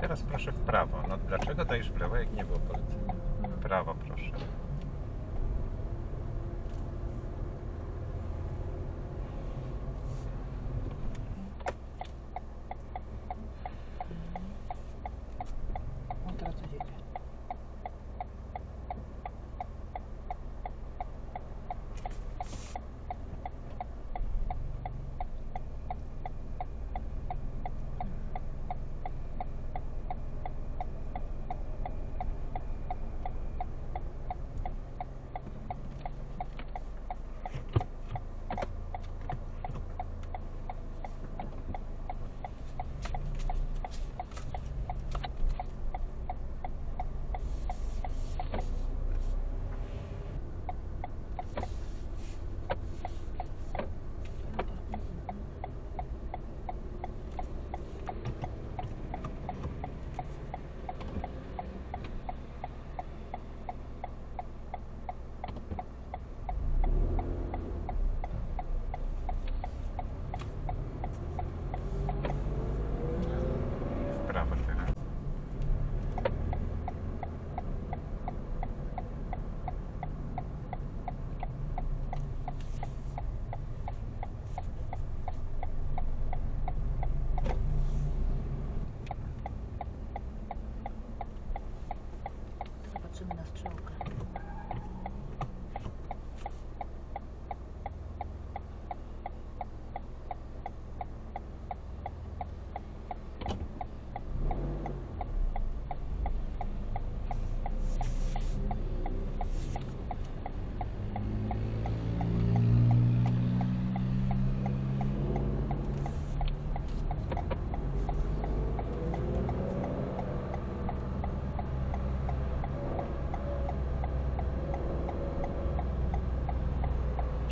Teraz proszę w prawo. No dlaczego dajesz w prawo, jak nie było polecenia? W prawo proszę.